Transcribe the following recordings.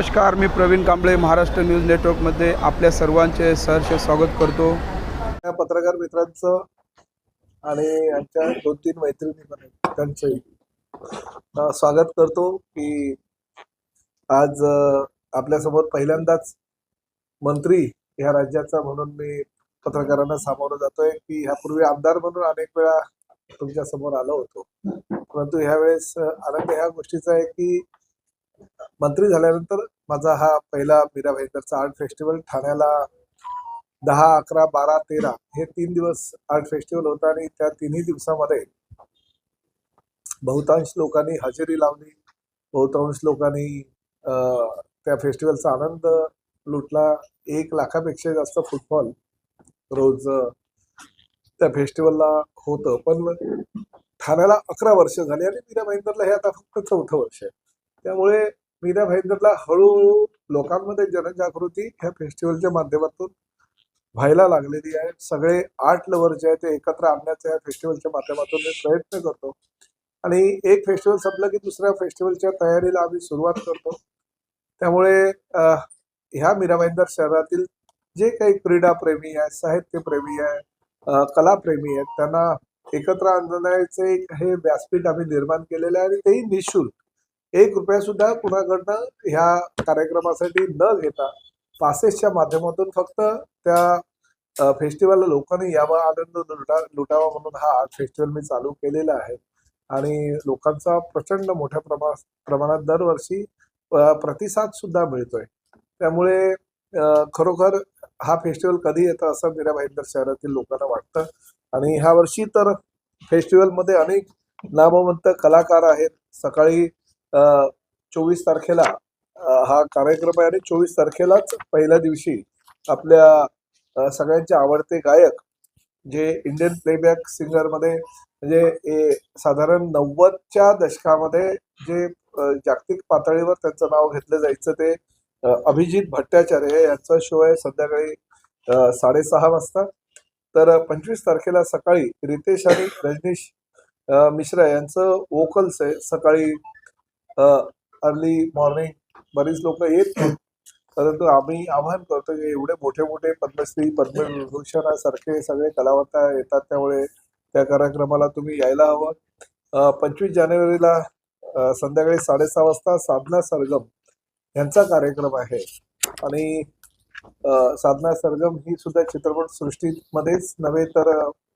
नमस्कार मी प्रवीण कांबळे महाराष्ट्र न्यूज नेटवर्कमध्ये आपल्या सर्वांचे सहर्ष स्वागत करतो. या पत्रकार मित्रांचं आणि आमच्या दोन तीन मैत्रिणी पण आहेत त्यांचंही. स्वागत करतो की आज आपल्यासमोर पहिल्यांदाच मंत्री ह्या राज्याचा म्हणून मी पत्रकारांना सामोरं जातोय की ह्यापूर्वी आमदार म्हणून अनेक वेळा तुमच्यासमोर आलो होतो. परंतु ह्यावेळेस आनंद ह्या गोष्टीचा आहे की मंत्री झाल्यानंतर माझा हा पहिला मीरा भाईंदरचा आर्ट फेस्टिवल ठाण्याला दहा अकरा बारा तेरा हे तीन दिवस आर्ट फेस्टिवल होतं आणि त्या तिन्ही दिवसामध्ये बहुतांश लोकांनी हजेरी लावली. बहुतांश लोकांनी त्या फेस्टिवलचा आनंद लुटला. एक लाखापेक्षा जास्त फुटबॉल रोज त्या फेस्टिवलला होतं. पण ठाण्याला अकरा वर्ष झाली आणि मीरा भाईंदरला हे आता फक्त चौथं वर्ष आहे. त्यामुळे मीरा भाईंदरला हळूहळू लोकांमध्ये जनजागृती ह्या फेस्टिवलच्या माध्यमातून व्हायला लागलेली आहे. सगळे आर्ट लवर जे आहे ते एकत्र आणण्याचा या फेस्टिवलच्या माध्यमातून मी प्रयत्न करतो. आणि एक फेस्टिवल संपलं की दुसऱ्या फेस्टिवलच्या तयारीला आम्ही सुरुवात करतो. त्यामुळे ह्या मीरा भाईंदर शहरातील जे काही क्रीडाप्रेमी आहे साहित्यप्रेमी आहे कलाप्रेमी आहेत त्यांना एकत्र आणण्याचे एक हे व्यासपीठ आम्ही निर्माण केलेलं आहे आणि तेही निशुल्क. एक रुपया सुद्धा कुणाकडनं ह्या कार्यक्रमासाठी न घेता पासेसच्या माध्यमातून फक्त त्या फेस्टिवलला लोकांनी यावा आनंद लुटा लुटावा म्हणून हा आर्ट फेस्टिवल मी चालू केलेला आहे. आणि लोकांचा प्रचंड मोठ्या प्रमा प्रमाणात दरवर्षी प्रतिसाद सुद्धा मिळतोय. त्यामुळे खरोखर हा फेस्टिवल कधी येतं असं मीरा भाईंदर शहरातील लोकांना वाटतं. आणि ह्या वर्षी तर फेस्टिवलमध्ये अनेक नामवंत कलाकार आहेत. सकाळी चोवीस तारखेला हा कार्यक्रम आहे आणि चोवीस तारखेलाच पहिल्या दिवशी आपल्या सगळ्यांचे आवडते गायक जे इंडियन प्लेबॅक सिंगरमध्ये म्हणजे साधारण नव्वदच्या दशकामध्ये जे जागतिक पातळीवर त्यांचं नाव घेतलं जायचं ते अभिजित भट्टाचार्य यांचा शो आहे संध्याकाळी साडेसहा वाजता. तर पंचवीस तारखेला सकाळी रितेश आणि रजनीश मिश्रा यांचं वोकल्स आहे. सकाळी अर्ली मॉर्निंग बरीच लोक येत नाहीत. परंतु आम्ही आव्हान करतो की एवढे मोठे मोठे पद्मश्री पद्मभूषणासारखे सगळे कलावंत येतात त्यामुळे त्या कार्यक्रमाला तुम्ही यायला हवं. पंचवीस जानेवारीला संध्याकाळी साडेसहा वाजता साधना सरगम यांचा कार्यक्रम आहे. आणि साधना सरगम ही सुद्धा चित्रपट सृष्टीमध्येच नव्हे तर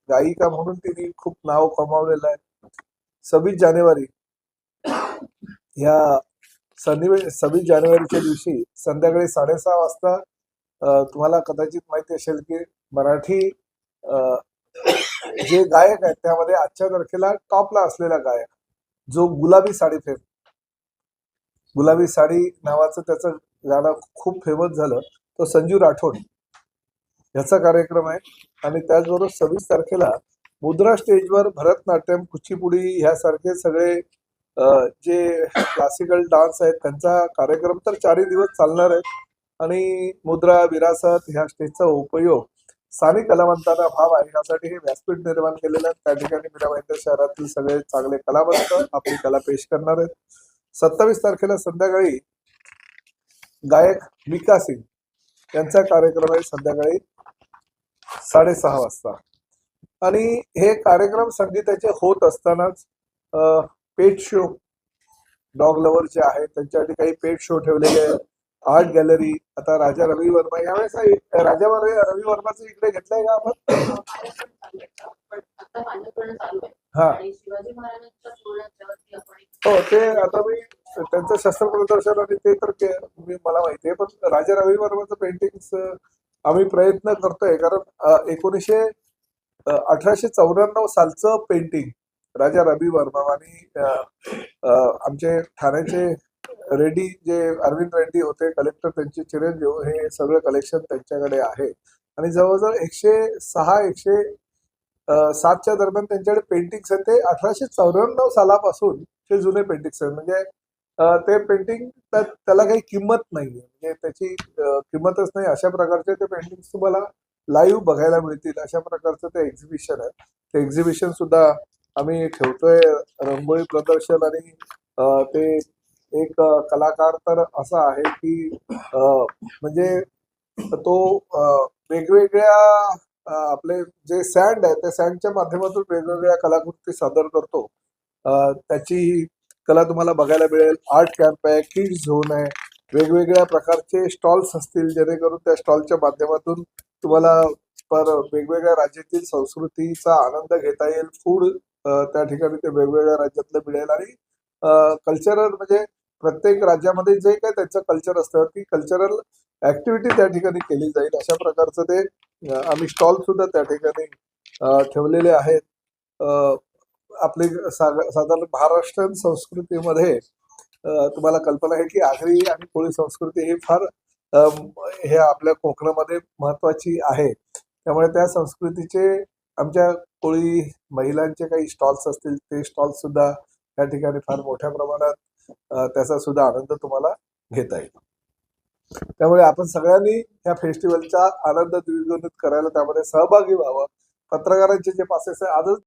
गायिका म्हणून तिने खूप नाव कमावलेलं आहे. सव्वीस जानेवारी ह्या सन्निवे सव्वीस जानेवारीच्या दिवशी संध्याकाळी साडेसहा वाजता तुम्हाला कदाचित माहिती असेल की मराठी अ, जे गायक आहेत त्यामध्ये आजच्या तारखेला टॉपला असलेला गायक जो गुलाबी साडी फेम गुलाबी साडी नावाचं त्याचं गाणं खूप फेमस झालं तो संजू राठोड याचा कार्यक्रम आहे. आणि त्याचबरोबर सव्वीस तारखेला मुद्रा स्टेजवर भरतनाट्यम कुचिपुडी ह्यासारखे सगळे जे क्लासिकल डान्स आहेत त्यांचा कार्यक्रम तर चारही दिवस चालणार आहे. आणि मुद्रा विरासत ह्या स्टेजचा उपयोग स्थानिक कलावंतांना व्हावा यासाठी हे व्यासपीठ निर्माण केलेलं आहे. त्या ठिकाणी मीराबाईंच्या शहरातील सगळे चांगले कलावंत आपली कला पेश करणार आहेत. सत्तावीस तारखेला संध्याकाळी गायक मिका सिंग यांचा कार्यक्रम आहे संध्याकाळी साडेसहा वाजता. आणि हे कार्यक्रम संगीताचे होत असतानाच पेट शो डॉग लवर जे आहेत त्यांच्यासाठी काही पेट शो ठेवलेले आहेत. आर्ट गॅलरी आता राजा रवी वर्मा यावेळेस राजा रवी वर्माचं इकडे घेतलंय का आपण? हा. हो ते आता मी त्यांचं शस्त्र प्रदर्शन आणि ते तर मला माहिती आहे पण राजा रवी वर्माचं पेंटिंग आम्ही प्रयत्न करतोय. कारण एकोणीसशे अठराशे चौऱ्याण्णव सालचं पेंटिंग राजा रवी वर्मा आणि आमचे ठाण्याचे रेड्डी जे अरविंद रेड्डी होते कलेक्टर त्यांचे चिरंजीव हे सगळं कलेक्शन त्यांच्याकडे आहे. आणि जवळजवळ एकशे सहा एकशे सातच्या दरम्यान त्यांच्याकडे पेंटिंग्स आहेत. ते अठराशे चौऱ्याण्णव सालापासून ते जुने पेंटिंग्स आहेत. म्हणजे ते पेंटिंग त्याला काही किंमत नाहीये. म्हणजे त्याची किंमतच नाही. अशा प्रकारचे ते पेंटिंग्स तुम्हाला लाईव्ह बघायला मिळतील. अशा प्रकारचं ते एक्झिबिशन आहे. ते एक्झिबिशन सुद्धा आम्ही ठेवतोय रंगोळी प्रदर्शन आणि ते एक कलाकार तर असा आहे की म्हणजे तो वेगवेगळ्या आपले जे सँड आहे त्या सँडच्या माध्यमातून वेगवेगळ्या कलाकृती सादर करतो. त्याची कला तुम्हाला बघायला मिळेल. आर्ट कॅम्प आहे किड्स झोन आहे वेगवेगळ्या प्रकारचे स्टॉल्स असतील जेणेकरून त्या स्टॉलच्या माध्यमातून तुम्हाला पर वेगवेगळ्या राज्यातील संस्कृतीचा आनंद घेता येईल. फूड त्या ठिकाणी ते वेगवेगळ्या राज्यातलं मिळेल. आणि कल्चरल म्हणजे प्रत्येक राज्यामध्ये जे काही त्यांचं कल्चर असतं ती कल्चरल ऍक्टिव्हिटी त्या ठिकाणी केली जाईल. अशा प्रकारचं ते आम्ही स्टॉल सुद्धा त्या ठिकाणी ठेवलेले आहेत. आपले आपली साधारण महाराष्ट्रीयन संस्कृतीमध्ये तुम्हाला कल्पना आहे की आगरी आणि कोळी संस्कृती ही फार हे आपल्या कोकणामध्ये महत्वाची आहे. त्यामुळे त्या संस्कृतीचे आमच्या कोळी महिलांचे काही स्टॉल्स असतील ते स्टॉल्स सुद्धा त्या ठिकाणी फार मोठ्या प्रमाणात त्याचा सुद्धा आनंद तुम्हाला घेता येईल. त्यामुळे आपण सगळ्यांनी या फेस्टिवलचा आनंद द्विगुणित करायला त्यामध्ये सहभागी व्हावं. पत्रकारांचे जे पासेस आहे आजच